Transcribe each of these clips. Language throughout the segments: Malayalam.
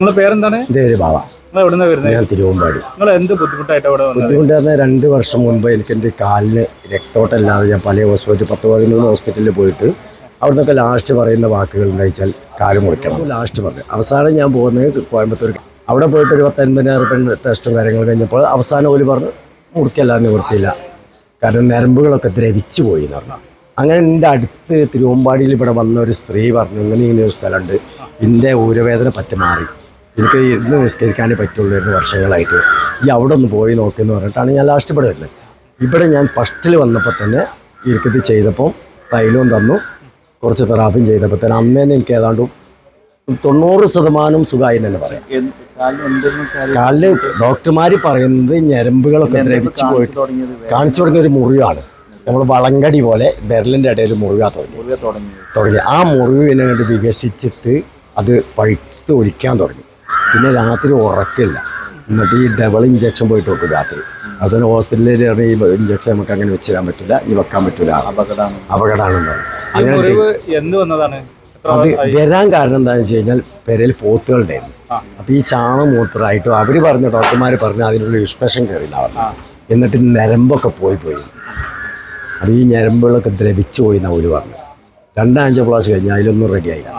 നിങ്ങളെ പേരെന്താണ്? എന്റെ നിങ്ങൾ എവിടെ വരുന്നത്? ഞാൻ തിരുവമ്പാടി. നിങ്ങൾ എന്ത് ബുദ്ധിമുട്ടായിട്ട് അവിടെ വന്നത്? രണ്ട് വർഷം മുമ്പ് എനിക്ക് എന്റെ കാലിന് രക്തോട്ടല്ലാതെ ഞാൻ പല ഹോസ്പിറ്റൽ പത്ത് പതിനൊന്ന് ഹോസ്പിറ്റലിൽ പോയിട്ട് അവിടുന്നൊക്കെ ലാസ്റ്റ് പറയുന്ന വാക്കുകൾ എന്താ വെച്ചാൽ കാൽ മുറിക്കണം ലാസ്റ്റ് പറഞ്ഞു അവസാനം ഞാൻ പോകുന്നത് കോയമ്പത്തൂർ അവിടെ പോയിട്ട് ഒരു പത്തൊൻപതിനായിരം റുപ്യ ടെസ്റ്റും കാര്യങ്ങൾ കഴിഞ്ഞപ്പോൾ അവസാനം ഒരു പറഞ്ഞു മുറിക്കല്ല നിവൃത്തിയില്ല. കാരണം നരമ്പുകളൊക്കെ ദ്രവിച്ചു പോയി എന്ന് പറഞ്ഞു അങ്ങനെ എന്റെ അടുത്ത് തിരുവമ്പാടിയിൽ ഇവിടെ വന്ന ഒരു സ്ത്രീ പറഞ്ഞു ഇങ്ങനെ ഇങ്ങനെ ഒരു സ്ഥലമുണ്ട് എന്റെ ഊരവേദന പറ്റി മാറി എനിക്ക് ഇരുന്ന് നിസ്കരിക്കാനേ പറ്റുള്ളൂ ഇരുന്ന് വർഷങ്ങളായിട്ട്. ഈ അവിടെ ഒന്ന് പോയി നോക്കുമെന്ന് പറഞ്ഞിട്ടാണ് ഞാൻ ലാസ്റ്റ് ഇവിടെ വരുന്നത്. ഇവിടെ ഞാൻ ഫസ്റ്റിൽ വന്നപ്പോൾ തന്നെ എനിക്കിത് ചെയ്തപ്പോൾ തൈലവും തന്നു. കുറച്ച് തെറാപ്പിയും ചെയ്തപ്പോൾ തന്നെ അന്ന് തന്നെ എനിക്ക് ഏതാണ്ട് തൊണ്ണൂറ് ശതമാനം സുഖമായി എന്ന് തന്നെ പറയാം. കാലിൽ ഡോക്ടർമാർ പറയുന്നത് ഞരമ്പുകളൊക്കെ ദ്രവിച്ചു പോയിട്ട് കാണിച്ചു തുടങ്ങിയ ഒരു മുറിവാണ്. നമ്മൾ വളങ്കടി പോലെ ബെർലിന്റെ ഇടയിൽ മുറിവാ തുടങ്ങി. തുടങ്ങി. ആ മുറിവിനെ കണ്ട് വികസിച്ചിട്ട് അത് പഴുത്ത് ഒലിക്കാൻ തുടങ്ങി. പിന്നെ രാത്രി ഉറക്കില്ല. എന്നിട്ട് ഈ ഡബിൾ ഇഞ്ചക്ഷൻ പോയിട്ട് വെക്കും രാത്രി. അവസാനം ഹോസ്പിറ്റലിൽ ഈ ഇഞ്ചക്ഷൻ നമുക്ക് അങ്ങനെ വെച്ചിടാൻ പറ്റില്ല ഇനി വെക്കാൻ പറ്റില്ല അപകടമാണെന്ന് അങ്ങനെ അത് വരാൻ കാരണം എന്താണെന്ന് വെച്ച് കഴിഞ്ഞാൽ പെരയിൽ പോത്തുകളുണ്ടായിരുന്നു അപ്പോൾ ഈ ചാണം മൂത്രമായിട്ടും അവർ പറഞ്ഞ ഡോക്ടർമാർ പറഞ്ഞ അതിനുള്ള ഇൻസ്പെക്ഷൻ കയറിയില്ല പറഞ്ഞു എന്നിട്ട് ഞരമ്പൊക്കെ പോയി പോയി. അപ്പോൾ ഈ ഞരമ്പുകളൊക്കെ ദ്രവിച്ചു പോയി എന്നാണ് അവർ പറഞ്ഞു. രണ്ടാഴ്ച ക്ലാസ് കഴിഞ്ഞാൽ അതിലൊന്നും റെഡിയായില്ല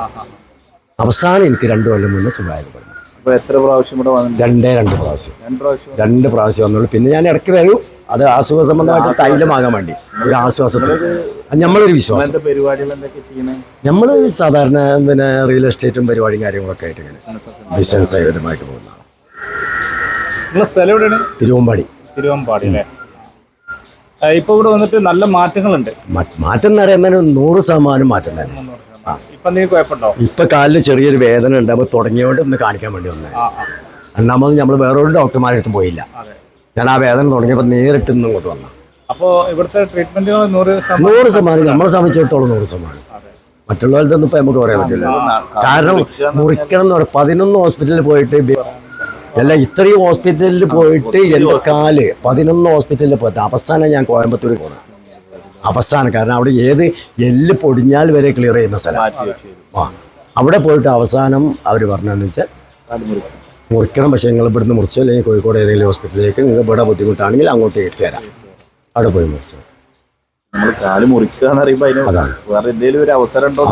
അവസാനം എനിക്ക് രണ്ടു കൊല്ലം മുന്നേ സുഖമായത് പറഞ്ഞു. എത്ര പ്രാവശ്യം ഇവിടെ വന്നിട്ടുണ്ട്? രണ്ടേ രണ്ട് പ്രാവശ്യം. രണ്ട് പ്രാവശ്യം. രണ്ട് പ്രാവശ്യം വന്നുള്ളൂ. പിന്നെ ഞാൻ ഇടയ്ക്ക് വരും. അത് ആശ്വാസ സംബന്ധമായിട്ട് തൈലമാകാൻ വേണ്ടി. ഒരു ആശ്വാസത്തിൽ ഞമ്മളൊരു നമ്മളൊരു വിശ്വാസം പരിപാടികൾ എന്തൊക്കെ ചെയ്യണേ നമ്മൾ സാധാരണ പിന്നെ റിയൽ എസ്റ്റേറ്റും പരിപാടിയും കാര്യങ്ങളൊക്കെ ആയിട്ട് ഇങ്ങനെ ബിസിനസ് പരമായിട്ട് പോകുന്നതാണ്. നിങ്ങളെ സ്ഥലം എവിടെയാണ്? തിരുവമ്പാടി. തിരുവമ്പാടി അല്ലേ? ഇവിടെ വന്നിട്ട് നല്ല മാറ്റങ്ങളുണ്ട്. മാറ്റം എന്ന് പറയുമ്പോൾ നൂറ് ശതമാനം മാറ്റം തന്നെ. ഇപ്പൊ കാലിന് ചെറിയൊരു വേദന ഉണ്ട്. അപ്പൊ തുടങ്ങിയോണ്ട് ഒന്ന് കാണിക്കാൻ വേണ്ടി വന്നേ രണ്ടാമത് നമ്മൾ വേറൊരു ഡോക്ടർമാരെ അടുത്തും പോയില്ല. ഞാൻ ആ വേദന തുടങ്ങിയപ്പോൾ നേരിട്ട് ഇന്ന് ഇങ്ങോട്ട് വന്നു. അപ്പോ ഇവിടുത്തെ ട്രീറ്റ്മെന്റ് നൂറ് ശതമാനം നമ്മളെ സംബന്ധിച്ചിടത്തോളം നൂറ് ശതമാനം. മറ്റുള്ളവരുടെ ഇപ്പം നമുക്ക് പറയാൻ പറ്റില്ല കാരണം മുറിക്കണം എന്ന് പറയാം പതിനൊന്ന് ഹോസ്പിറ്റലിൽ പോയിട്ട് അല്ല ഇത്രയും ഹോസ്പിറ്റലിൽ പോയിട്ട് എന്റെ കാൽ പതിനൊന്ന് ഹോസ്പിറ്റലിൽ പോയിട്ട് അവസാനം ഞാൻ കോയമ്പത്തൂർ പോകുന്നത് അവസാനം കാരണം അവിടെ ഏത് എല്ല് പൊടിഞ്ഞാൽ വരെ ക്ലിയർ ചെയ്യുന്ന സ്ഥലം. ആ അവിടെ പോയിട്ട് അവസാനം അവർ പറഞ്ഞതെന്ന് വെച്ചാൽ മുറിക്കണം പക്ഷേ നിങ്ങൾ ഇവിടുന്ന് മുറിച്ചോ അല്ലെങ്കിൽ കോഴിക്കോട് ഏതെങ്കിലും ഹോസ്പിറ്റലിലേക്ക് നിങ്ങൾ ഇവിടെ ബുദ്ധിമുട്ടാണെങ്കിൽ അങ്ങോട്ട് എത്തിത്തരാം അവിടെ പോയി മുറിച്ചു.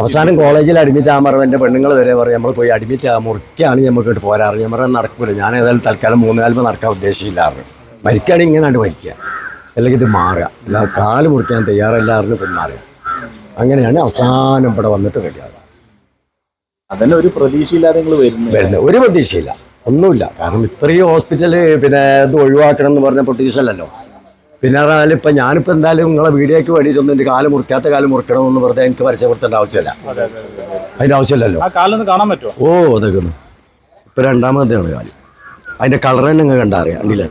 അവസാനം കോളേജിൽ അഡ്മിറ്റ് ആകാൻ പറഞ്ഞ എന്റെ പെണ്ണുങ്ങൾ വരെ പറയും നമ്മൾ പോയി അഡ്മിറ്റ് ആകാൻ മുറിക്കുകയാണ് നമുക്ക് ഇട്ട് പോരാറ്. ഞാൻ പറയാൻ നടക്കില്ല ഞാൻ ഏതായാലും തൽക്കാലം മൂന്ന് കാലം നടക്കാൻ ഉദ്ദേശിച്ചില്ലായിരുന്നു മരിക്കുകയാണെങ്കിൽ ഇങ്ങനെയാണ് മരിക്കുക. അല്ലെങ്കിൽ ഇത് മാറുക. അല്ലാതെ കാൽ മുറിക്കാൻ തയ്യാറല്ലായിരുന്നു പിന്മാറുക അങ്ങനെയാണ് അവസാനം ഇവിടെ വന്നിട്ട് റെഡിയാകുക അതന്നെ ഒരു പ്രതീക്ഷയില്ലാതെ നിങ്ങൾ വരുന്നു വരുന്നത്. ഒരു പ്രതീക്ഷയില്ല. ഒന്നുമില്ല. കാരണം ഇത്രയും ഹോസ്പിറ്റൽ പിന്നെ ഇത് ഒഴിവാക്കണം എന്ന് പറഞ്ഞ പ്രതീക്ഷയല്ലല്ലോ. പിന്നെ പറഞ്ഞാൽ ഇപ്പം ഞാനിപ്പോൾ എന്തായാലും നിങ്ങളെ വീഡിയോയ്ക്ക് വേണ്ടിയിട്ടൊന്നും എന്റെ കാൽ മുറിക്കാത്ത കാൽ മുറിക്കണമെന്ന് പറഞ്ഞാൽ എനിക്ക് പരിചയപ്പെടുത്തേണ്ട ആവശ്യമില്ല. അതിന്റെ ആവശ്യമില്ലല്ലോ. കാണാൻ പറ്റുമോ ഓ അതൊക്കെ ഇപ്പം രണ്ടാമത്തെയാണ് കാൽ. അതിന്റെ കളർ തന്നെ നിങ്ങൾ കണ്ടാ അല്ലേ കണ്ടില്ലേ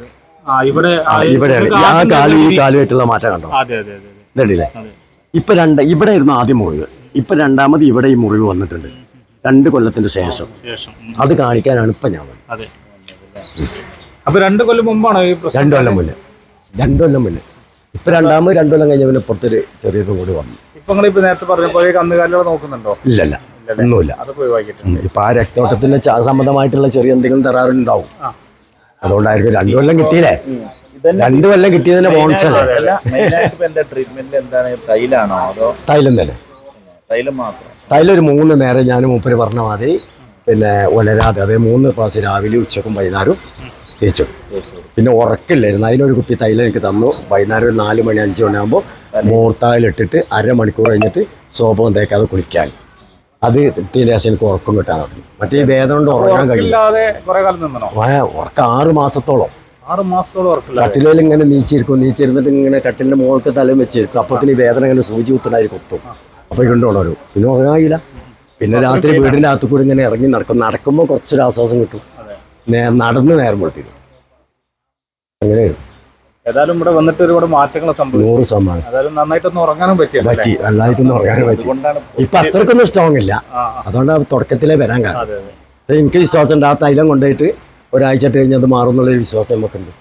ഇവിടെ ആ, കാലി ഈ കാലുമായിട്ടുള്ള മാറ്റം കണ്ടോ? അതെ അതെ അതെ ഇപ്പൊ രണ്ട് ഇവിടെ ആയിരുന്നു ആദ്യം മുറിവ്. ഇപ്പൊ രണ്ടാമത് ഇവിടെ ഈ മുറിവ് വന്നിട്ടുണ്ട്. രണ്ട് കൊല്ലത്തിന്റെ ശേഷം. അത് കാണിക്കാനാണ് ഇപ്പൊ ഞാൻ അപ്പൊ രണ്ട് കൊല്ലം മുമ്പാണോ ഈ രണ്ടു കൊല്ലം മുന്നേ. രണ്ടു കൊല്ലം മുന്നേ. ഇപ്പൊ രണ്ടാമത് രണ്ടു കൊല്ലം കഴിഞ്ഞ പിന്നെ പുറത്തൊരു ചെറിയത് കൂടി വന്നു. ഇപ്പൊ ഇപ്പൊ നേരത്തെ പറഞ്ഞ പോലെ കന്നുകാലികളെ നോക്കുന്നുണ്ടോ? ഇല്ലല്ല ഒന്നുമില്ല. ഇപ്പൊ ആ രക്തോട്ടത്തിന്റെ സംബന്ധമായിട്ടുള്ള ചെറിയ എന്തെങ്കിലും തരാറുണ്ടാവും. അതുകൊണ്ടായിരിക്കും രണ്ടു കൊല്ലം കിട്ടിയില്ലേ? രണ്ടു കൊല്ലം കിട്ടിയതിന്റെ ബോൺസ് അല്ലേ? തൈലം തന്നെ. തൈലം തൈലൊരു മൂന്ന് നേരം ഞാൻ മൂപ്പര് പറഞ്ഞ മാതിരി പിന്നെ ഉലരാതെ അതേ മൂന്ന് പാസ് രാവിലെ ഉച്ചക്കും വൈകുന്നേരവും തേച്ചു. പിന്നെ ഉറക്കില്ലായിരുന്നു. അതിനൊരു കുപ്പി തൈലം എനിക്ക് തന്നു. വൈകുന്നേരം ഒരു നാല് മണി അഞ്ച് മണിയാകുമ്പോൾ മൂർത്തായിലിട്ടിട്ട് അരമണിക്കൂർ കഴിഞ്ഞിട്ട് സോപം തേക്കാതെ കുളിക്കാൻ. അത് ശേഷം എനിക്ക് ഉറക്കം കിട്ടാൻ തുടങ്ങി. മറ്റേ വേദന കൊണ്ട് ഉറങ്ങാൻ കഴിയില്ല. ഉറക്കം ആറ് മാസത്തോളം. ആറ് മാസത്തോളം ഉറക്കില്ല. കട്ടിലേൽ ഇങ്ങനെ നീച്ചിരിക്കും നീച്ചിരുന്നിട്ട് ഇങ്ങനെ കട്ടിലിന്റെ മുകൾക്ക് തലം വെച്ചിരിക്കും. അപ്പത്തിന് ഈ വേദന ഇങ്ങനെ സൂചി കുത്തനായി കുത്തും അപ്പോൾ കൊണ്ടുപോകണമല്ലോ പിന്നെ ഉറങ്ങാകില്ല പിന്നെ രാത്രി വീടിന്റെ അകത്ത് കൂടി ഇങ്ങനെ ഇറങ്ങി നടക്കും. നടക്കുമ്പോൾ കുറച്ചൊരു ആശ്വാസം കിട്ടും. നടന്ന് നേരം പൊട്ടിക്കും അങ്ങനെ ഏതായാലും ഇവിടെ വന്നിട്ട് ഒരുപാട് മാറ്റങ്ങൾ സംഭവിച്ചു. നൂറ് ശതമാനം. ഏതായാലും നന്നായിട്ടൊന്ന് ഉറങ്ങാനും പറ്റിയ പറ്റി. നന്നായിട്ടൊന്നും ഉറങ്ങാനും പറ്റി. അതുകൊണ്ടാണ് ഇപ്പൊ അത്രക്കൊന്നും സ്ട്രോങ് ഇല്ല. അതുകൊണ്ട് തുടക്കത്തിലേ വരാൻ കാരണം. എനിക്ക് വിശ്വാസം ഉണ്ട് ആ തൈലം കൊണ്ടുപോയിട്ട് ഒരാഴ്ച കഴിഞ്ഞത് അത് മാറും എന്നുള്ളൊരു വിശ്വാസം നമുക്കുണ്ട്.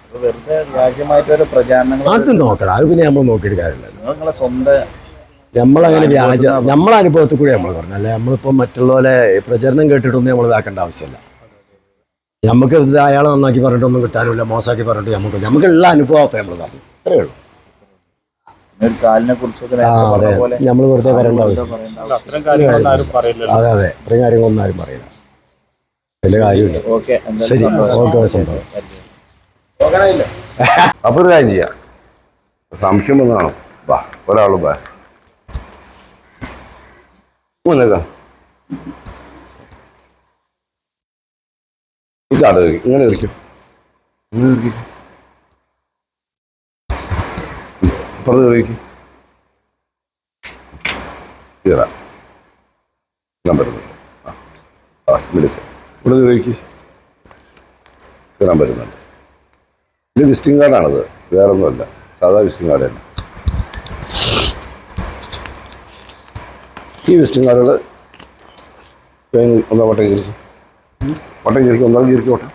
അത് നോക്കണം. അത് പിന്നെ നമ്മൾ നോക്കിയിട്ട് കാര്യമില്ല. സ്വന്തം നമ്മളങ്ങനെ വ്യാജ നമ്മളെ അനുഭവത്തിൽ കൂടി നമ്മൾ പറഞ്ഞു. അല്ലെ നമ്മളിപ്പോൾ മറ്റുള്ളവരെ പോലെ പ്രചരണം കേട്ടിട്ടൊന്നും നമ്മൾ ഇതാക്കേണ്ട ആവശ്യമില്ല. നമുക്ക് ഇത് അയാളെ നന്നാക്കി പറഞ്ഞിട്ടൊന്നും കിട്ടാനില്ല മോശമാക്കി പറഞ്ഞിട്ട് നമുക്ക് നമുക്കുള്ള അനുഭവം അപ്പം നമ്മൾ പറഞ്ഞു. അത്രേ ഉള്ളൂ. അതെ. നമ്മൾ വെറുതെ പറയേണ്ട ആവശ്യം അതെ അതെ ഇത്രയും കാര്യങ്ങളൊന്നും ആരും പറയില്ല. വലിയ കാര്യമില്ല. ഓക്കെ ശരി ഓക്കെ സംഭവം അപ്പൊ ഒരു കാര്യം ചെയ്യാം. സംശയം വന്നതാണോ വാ ഒരാളും വാ. വന്നേക്കാം. കയറി ഇങ്ങനെ ഇരിക്കും. ഇരിക്കും. കയറാൻ പറ്റുന്നുണ്ട്. ഇത് വിസിറ്റിംഗ് കാർഡാണത്. വേറെ ഒന്നുമല്ല സാധാ വിസിറ്റിംഗ് കാർഡ് തന്നെ. ഈ വിസിറ്റിംഗ് കാർഡുകൾ ഒന്നാ കയറിക്കും വട്ടം കയറിക്കും ഒന്നാമത് കയറിക്കും വട്ടം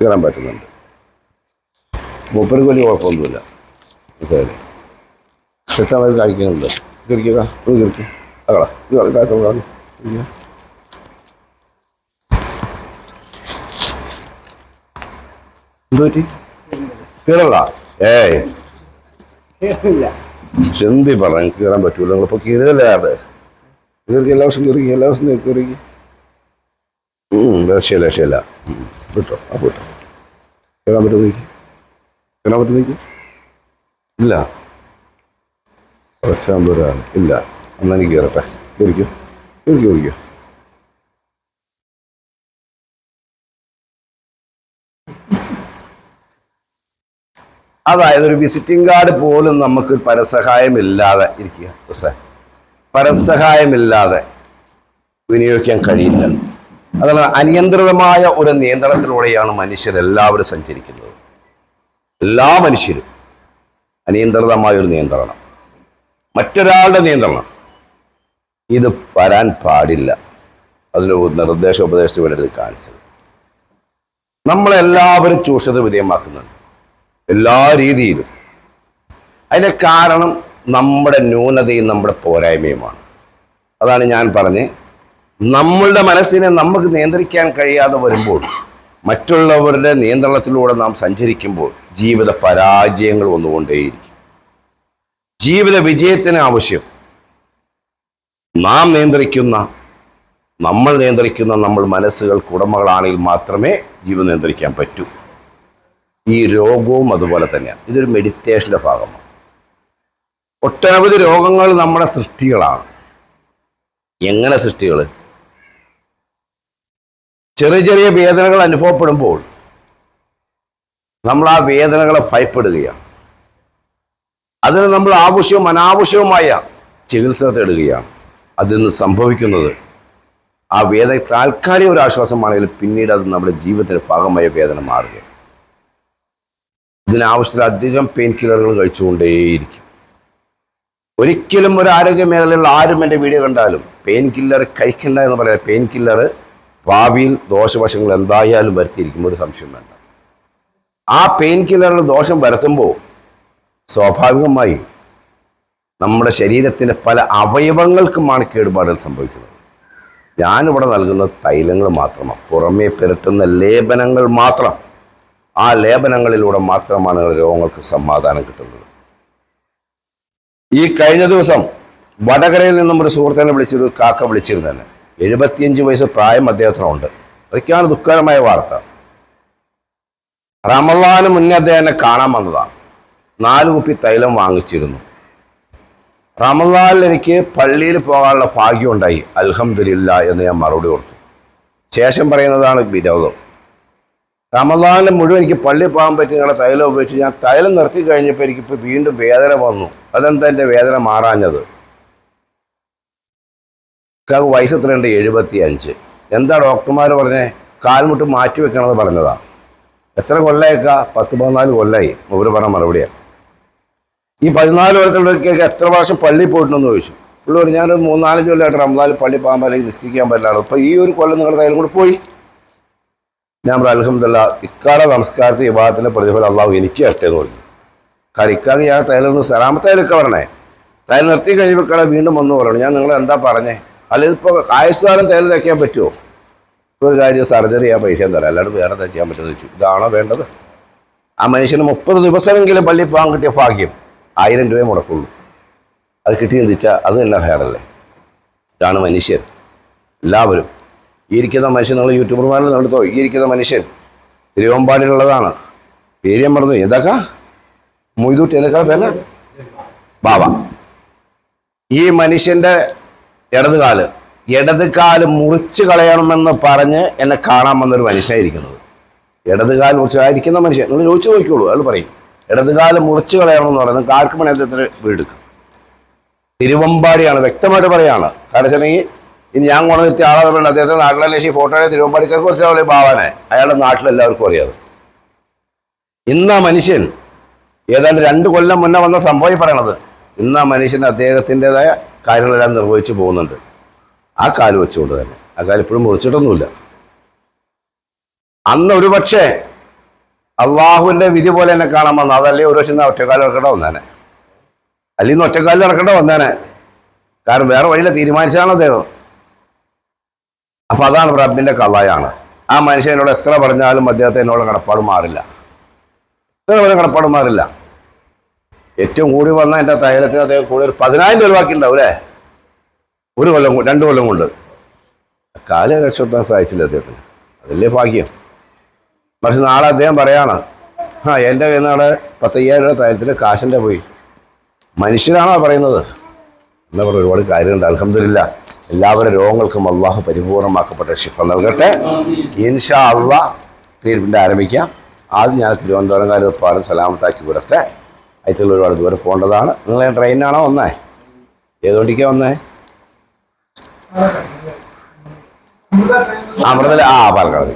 കയറാൻ പറ്റുന്നുണ്ട്. മുപ്പത് വലിയ കുഴപ്പമൊന്നുമില്ല. മനസ്സിലായില്ലേ? എത്താൻ വരെ കഴിക്കുന്നുണ്ട് കയറിക്കുക ഒന്ന് കയറിക്കും അകളാ ഇത് കാര്യം എന്ത് പറ്റി? കയറല്ല ഏയ്. ചെന്തി പറഞ്ഞു കീറാൻ പറ്റൂല. നിങ്ങളിപ്പോ കയറുകയല്ലേ ആടെ കയറി എല്ലാ ദിവസവും കയറി എല്ലാ ദിവസവും കയറി രക്ഷയില്ല രക്ഷയില്ല വിട്ടോ ആ വിട്ടോ. കയറാൻ പറ്റുന്നേക്ക് നോക്കി? കയറാൻ പറ്റുന്നേക്ക് നോക്കി? ഇല്ല. കുറച്ചാമ്പൂരാണ് ഇല്ല. എന്നാൽ എനിക്ക് കയറട്ടെ കയറിക്കോ കയറിക്കോ കയറിക്കോ അതായത് ഒരു വിസിറ്റിംഗ് കാർഡ് പോലും നമുക്ക് പരസഹായം ഇല്ലാതെ ഇരിക്കുക. ഉസ്താദ്. പരസഹായമില്ലാതെ വിനിയോഗിക്കാൻ കഴിയില്ല. അതാണ് അനിയന്ത്രിതമായ ഒരു നിയന്ത്രണത്തിലൂടെയാണ് മനുഷ്യരെല്ലാവരും സഞ്ചരിക്കുന്നത്. എല്ലാ മനുഷ്യരും അനിയന്ത്രിതമായ ഒരു നിയന്ത്രണം. മറ്റൊരാളുടെ നിയന്ത്രണം. ഇത് വരാൻ പാടില്ല. അതിന് നിർദ്ദേശ ഉപദേശത്തിന് വേണ്ടി കാണിച്ചത്. നമ്മളെല്ലാവരും ചൂഷണ വിധേയമാക്കുന്നുണ്ട്. എല്ലാ രീതിയിലും. അതിന് കാരണം നമ്മുടെ ന്യൂനതയും നമ്മുടെ പോരായ്മയുമാണ്. അതാണ് ഞാൻ പറഞ്ഞ്. നമ്മളുടെ മനസ്സിനെ നമുക്ക് നിയന്ത്രിക്കാൻ കഴിയാതെ വരുമ്പോൾ മറ്റുള്ളവരുടെ നിയന്ത്രണത്തിലൂടെ നാം സഞ്ചരിക്കുമ്പോൾ ജീവിത പരാജയങ്ങൾ വന്നുകൊണ്ടേയിരിക്കും. ജീവിത വിജയത്തിന് ആവശ്യം നാം നിയന്ത്രിക്കുന്ന നമ്മൾ നിയന്ത്രിക്കുന്ന നമ്മൾ മനസ്സുകൾക്ക് ഉടമകളാണെങ്കിൽ മാത്രമേ ജീവൻ നിയന്ത്രിക്കാൻ പറ്റൂ. ഈ രോഗവും അതുപോലെ തന്നെയാണ്. ഇതൊരു മെഡിറ്റേഷന്റെ ഭാഗമാണ്. ഒട്ടനവധി രോഗങ്ങൾ നമ്മുടെ സൃഷ്ടികളാണ്. എങ്ങനെ സൃഷ്ടികൾ ചെറിയ ചെറിയ വേദനകൾ അനുഭവപ്പെടുമ്പോൾ നമ്മൾ ആ വേദനകളെ ഭയപ്പെടുകയാണ്. അതിന് നമ്മൾ ആവശ്യവും അനാവശ്യവുമായ ചികിത്സ തേടുകയാണ്. അതിൽ നിന്ന് സംഭവിക്കുന്നത് ആ വേദന താൽക്കാലിക ഒരു ആശ്വാസമാണെങ്കിൽ പിന്നീട് അത് നമ്മുടെ ജീവിതത്തിന്റെ ഭാഗമായ വേദന മാറുകയാണ്. ഇതിനാവശ്യത്തിലധികം പെയിൻ കില്ലറുകൾ കഴിച്ചുകൊണ്ടേയിരിക്കും. ഒരിക്കലും ഒരു ആരോഗ്യ മേഖലയിൽ ആരും എന്റെ വീഡിയോ കണ്ടാലും പെയിൻ കില്ലർ കഴിക്കണ്ട എന്ന് പറയാം പെയിൻ കില്ലർ ഭാവിയിൽ ദോഷവശങ്ങൾ എന്തായാലും വരുത്തിയിരിക്കും. ഒരു സംശയം വേണ്ട. ആ പെയിൻ കില്ലറുടെ ദോഷം വരുത്തുമ്പോൾ സ്വാഭാവികമായി നമ്മുടെ ശരീരത്തിന്റെ പല അവയവങ്ങൾക്കുമാണ് കേടുപാടുകൾ സംഭവിക്കുന്നത്. ഞാനിവിടെ നൽകുന്ന തൈലങ്ങൾ മാത്രമാണ് പുറമേ പുരട്ടുന്ന ലേപനങ്ങൾ മാത്രം ആ ലേപനങ്ങളിലൂടെ മാത്രമാണ് രോഗങ്ങൾക്ക് സമാധാനം കിട്ടുന്നത്. ഈ കഴിഞ്ഞ ദിവസം വടകരയിൽ നിന്നും ഒരു സുഹൃത്തിനെ വിളിച്ചത് കാക്ക വിളിച്ചിരുന്നു എഴുപത്തിയഞ്ച് വയസ്സ് പ്രായം അദ്ദേഹത്തിനുണ്ട്. അതൊക്കെയാണ് ദുഃഖകരമായ വാർത്ത. റമലാന് മുന്നേ അദ്ദേഹം എന്നെ കാണാൻ വന്നതാണ്. നാല് കുപ്പി തൈലം വാങ്ങിച്ചിരുന്നു. റമദാനിൽ എനിക്ക് പള്ളിയിൽ പോകാനുള്ള ഭാഗ്യം ഉണ്ടായി. അൽഹംദില്ല എന്ന് ഞാൻ മറുപടി കൊടുത്തു. ശേഷം പറയുന്നതാണ് വിരോധം. റമദാനിൽ മുഴുവൻ എനിക്ക് പള്ളി പോകാൻ പറ്റി നിങ്ങളുടെ തൈലം ഉപയോഗിച്ച് ഞാൻ തൈലം നിർത്തി കഴിഞ്ഞപ്പോൾ എനിക്കിപ്പോൾ വീണ്ടും വേദന വന്നു. അതെന്താ എന്റെ വേദന മാറാഞ്ഞത്? ഇക്കാക്ക് വയസ്സ് എത്രയുണ്ട്? എഴുപത്തി അഞ്ച് എന്താ ഡോക്ടർമാർ പറഞ്ഞേ? കാൽമുട്ട് മാറ്റി വെക്കണമെന്ന് പറഞ്ഞതാ. എത്ര കൊല്ലയേക്കാ? പത്ത് പതിനാല് കൊല്ലായി. ഇവർ പറഞ്ഞ മറുപടിയാണ് ഈ പതിനാല് കൊല്ലത്തിലേക്ക് എത്ര പ്രാവശ്യം പള്ളി പോയിട്ടുണ്ടെന്ന് ചോദിച്ചു. പുള്ളി പറഞ്ഞു ഞാനൊരു മൂന്നാലഞ്ച് കൊല്ലമായിട്ട് റംസാനിൽ പള്ളി പോകാൻ പറ്റില്ല നിസ്കരിക്കാൻ പറ്റില്ല. അപ്പോൾ ഈ ഒരു കൊല്ലം നിങ്ങളുടെ കയ്യിലും കൂടെ പോയി. ഞാൻ പറഞ്ഞു അലഹമ്മദല്ല ഇക്കാല നമസ്കാരത്തെ വിവാഹത്തിന്റെ പ്രതിഫലം അള്ളാഹു എനിക്ക് ഇഷ്ടമെന്ന് പറഞ്ഞു. കാരണം ഇക്കാക്ക് ഞാൻ തൈലൊന്ന് സലാമത്തായാലൊക്കെ പറഞ്ഞേ തയ്യൽ നിർത്തി കഴിയുമ്പോൾ വീണ്ടും വന്നു പറയണം. ഞാൻ നിങ്ങൾ എന്താ പറഞ്ഞേ? അല്ലെങ്കിൽ ഇപ്പോൾ ആയുസ്കാലം തയ്യൽ തയ്ക്കാൻ പറ്റുമോ ഒരു കാര്യം സർജറി ആ പൈസ തരാം അല്ലാണ്ട് വേറെ എന്താ ചെയ്യാൻ പറ്റുമെന്ന് വെച്ചു ഇതാണോ വേണ്ടത്? ആ മനുഷ്യന് മുപ്പത് ദിവസമെങ്കിലും പള്ളി പോകാൻ കിട്ടിയ ഭാഗ്യം ആയിരം രൂപയെ മുടക്കുള്ളൂ. അത് കിട്ടിയെന്ന് വെച്ചാൽ അത് തന്നെ ഹെയറല്ലേ ഇതാണ് മനുഷ്യൻ. എല്ലാവരും. ഈ ഇരിക്കുന്ന മനുഷ്യൻ നിങ്ങൾ യൂട്യൂബർമാരിൽ നടത്തോ ഈ ഇരിക്കുന്ന മനുഷ്യൻ. തിരുവമ്പാടിയിലുള്ളതാണ്. പേര് ഞാൻ പറഞ്ഞു എന്തൊക്കെ? മൊയ്തൂട്ടി എന്നൊക്കെ പേന ബാബ. ഈ മനുഷ്യന്റെ ഇടതുകാൽ ഇടതുകാൽ മുറിച്ച് കളയണമെന്ന് പറഞ്ഞ് എന്നെ കാണാൻ വന്നൊരു മനുഷ്യനായിരിക്കുന്നത്. ഇടതുകാൽ മുറിച്ചായിരിക്കുന്ന മനുഷ്യൻ. നിങ്ങൾ ചോദിച്ചു നോക്കിക്കോളൂ അയാൾ പറയും. ഇടതുകാൽ മുറിച്ച് കളയണമെന്ന് പറയുന്നത് കാർക്ക് മണിയത്തിന് വീടെടുക്കും തിരുവമ്പാടിയാണ് വ്യക്തമായിട്ട് പറയാണ്. കാരണം വെച്ചിട്ടുണ്ടെങ്കിൽ ഇനി ഞാൻ കൊണ്ടുവന്നെത്തിയ ആളെ പറയുന്നത് അദ്ദേഹത്തെ നാട്ടിലെ ഫോട്ടോയെ തിരുവമ്പാടിക്കാർക്ക് കുറച്ച് ഭാവനെ അയാളുടെ നാട്ടിലെല്ലാവർക്കും അറിയാതെ ഇന്ന് മനുഷ്യൻ ഏതാണ്ട് രണ്ട് കൊല്ലം മുന്നേ വന്ന സംഭവം പറയണത്. ഇന്ന് ആ മനുഷ്യൻ അദ്ദേഹത്തിന്റെതായ കാര്യങ്ങളെല്ലാം നിർവഹിച്ചു പോകുന്നുണ്ട്. ആ കാൽ വെച്ചുകൊണ്ട് തന്നെ. ആ കാൽ ഇപ്പോഴും മുറിച്ചിട്ടൊന്നുമില്ല. അന്ന് ഒരുപക്ഷെ അള്ളാഹുവിന്റെ വിധി പോലെ എന്നെ കാണാൻ വന്നു. അതല്ലേ ഒരു പക്ഷേ ഒറ്റക്കാലം നടക്കേണ്ട വന്നേനെ. അല്ലെങ്കിൽ ഇന്ന് ഒറ്റക്കാലിൽ നടക്കേണ്ട വന്നേനെ. കാരണം വേറെ വഴിയില്ല തീരുമാനിച്ചതാണ് അദ്ദേഹം. അപ്പം അതാണ് റബ്ബിന്റെ കലായാണ്. ആ മനുഷ്യനോട് എത്ര പറഞ്ഞാലും അദ്ദേഹത്തെ എന്നോട് കടപ്പാട് മാറില്ല. എത്ര പറഞ്ഞ കടപ്പാട് മാറില്ല. ഏറ്റവും കൂടി വന്ന എന്റെ തൈലത്തിന് അദ്ദേഹം കൂടി ഒരു പതിനായിരം രൂപ ബാക്കി ഉണ്ടാവും അല്ലേ? ഒരു കൊല്ലം രണ്ട് കൊല്ലം കൊണ്ട്. കാലം രക്ഷപ്പെടുത്താൻ സാധിച്ചില്ല അദ്ദേഹത്തിന്. അതല്ലേ ഭാഗ്യം. പക്ഷെ നാളെ അദ്ദേഹം പറയാണ് ആ എന്റെ കയ്യിൽ നിന്നാണ് പത്തയ്യായിരം രൂപ തൈലത്തിന് കാശിന്റെ പോയി. മനുഷ്യരാണോ പറയുന്നത്? എന്നാ പറയുക ഒരുപാട് കാര്യമുണ്ട് അലഹമില്ല എല്ലാവരുടെ രോഗങ്ങൾക്കും അള്ളാഹു പരിപൂർണമാക്കപ്പെട്ട ഷിഫ നൽകട്ടെ. ഇൻഷാ അള്ളാഹ് ട്രീറ്റ്മെന്റ് ആരംഭിക്കാം. ആദ്യം ഞാൻ തിരുവനന്തപുരംകാർ പാടും സലാമത്താക്കി വിടട്ടെ. അതിൽ ഒരുപാട് ദൂരെ പോകേണ്ടതാണ്. നിങ്ങൾ ട്രെയിനാണോ വന്നേ? ഏതുകൊണ്ടിക്കാ വന്നേ? അമൃതല ആ പാലക്കാട്.